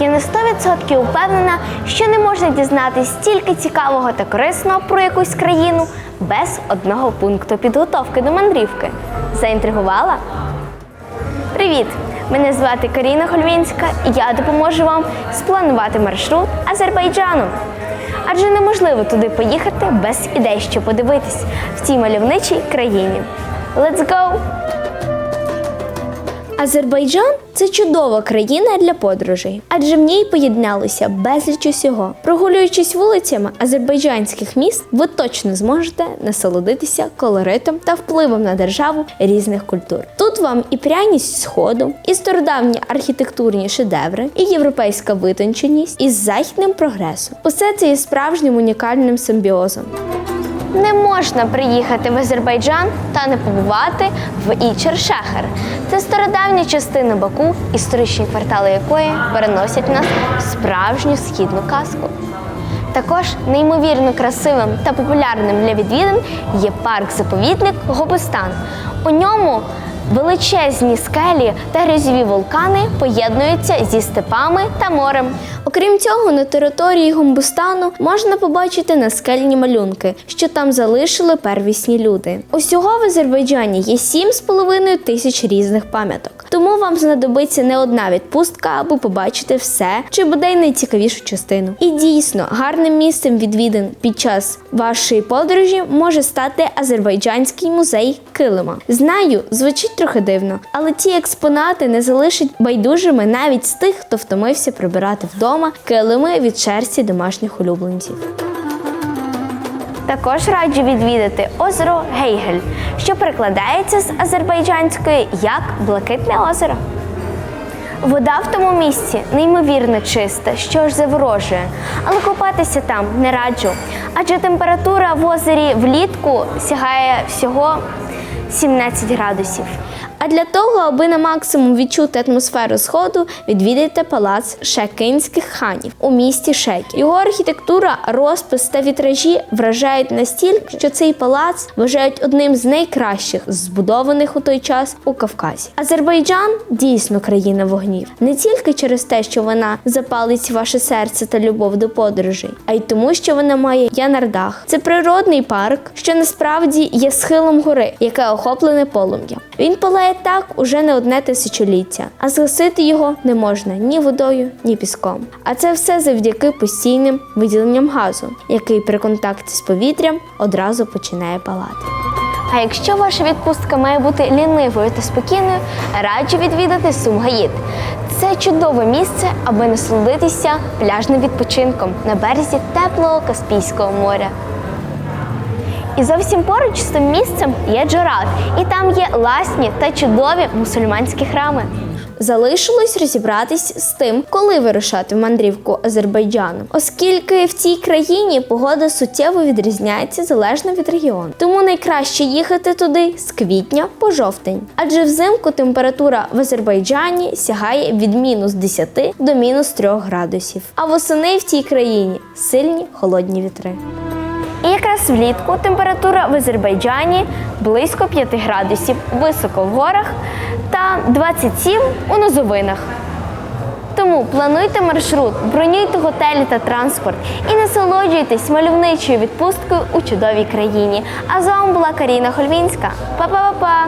Я на 100% впевнена, що не можна дізнатися стільки цікавого та корисного про якусь країну без одного пункту підготовки до мандрівки. Заінтригувала? Привіт! Мене звати Каріна Хольвінська, і я допоможу вам спланувати маршрут Азербайджану. Адже неможливо туди поїхати без ідей, що подивитись в цій мальовничій країні. Let's go! Азербайджан це чудова країна для подорожей, адже в ній поєдналося безліч усього. Прогулюючись вулицями азербайджанських міст, ви точно зможете насолодитися колоритом та впливом на державу різних культур. Тут вам і пряність сходу, і стародавні архітектурні шедеври, і європейська витонченість із західним прогресом. Усе це є справжнім унікальним симбіозом. Не можна приїхати в Азербайджан та не побувати в Ічер-Шехер. Це стародавня частина Баку, історичні квартали якої переносять нас в справжню східну казку. Також неймовірно красивим та популярним для відвідин є парк-заповідник Гобустан. У ньому величезні скелі та грязьові вулкани поєднуються зі степами та морем. Окрім цього, на території Гомбустану можна побачити наскельні малюнки, що там залишили первісні люди. Усього в Азербайджані є 7,5 тисяч різних пам'яток. Тому вам знадобиться не одна відпустка, аби побачити все, чи бодай найцікавішу частину. І дійсно, гарним місцем відвідин під час вашої подорожі може стати азербайджанський музей килима. Знаю, звучить трохи дивно, але ці експонати не залишать байдужими навіть з тих, хто втомився прибирати вдома килими від шерсті домашніх улюбленців. Також раджу відвідати озеро Гейгель, що перекладається з азербайджанської як Блакитне озеро. Вода в тому місці неймовірно чиста, що ж заворожує, але купатися там не раджу, адже температура в озері влітку сягає всього 17 градусів. А для того, аби на максимум відчути атмосферу сходу, відвідайте палац шекинських ханів у місті Шекі. Його архітектура, розпис та вітражі вражають настільки, що цей палац вважають одним з найкращих збудованих у той час у Кавказі. Азербайджан дійсно країна вогнів, не тільки через те, що вона запалить ваше серце та любов до подорожей, а й тому, що вона має Янардах. Це природний парк, що насправді є схилом гори, яке охоплене полум'ям. Він палає так уже не одне тисячоліття, а згасити його не можна ні водою, ні піском. А це все завдяки постійним виділенням газу, який при контакті з повітрям одразу починає палати. А якщо ваша відпустка має бути лінивою та спокійною, раджу відвідати Сумгаїд. Це чудове місце, аби насолодитися пляжним відпочинком на березі теплого Каспійського моря. І зовсім поруч з тим місцем є Джорат, і там є ласні та чудові мусульманські храми. Залишилось розібратись з тим, коли вирушати в мандрівку Азербайджану, оскільки в цій країні погода суттєво відрізняється залежно від регіону. Тому найкраще їхати туди з квітня по жовтень, адже взимку температура в Азербайджані сягає від мінус 10 до мінус 3 градусів. А восени в цій країні сильні холодні вітри. І якраз влітку температура в Азербайджані близько 5 градусів, високо в горах та 27 у низовинах. Тому плануйте маршрут, бронюйте готелі та транспорт і насолоджуйтесь мальовничою відпусткою у чудовій країні. А з вами була Каріна Хольвінська. Па-па-па-па!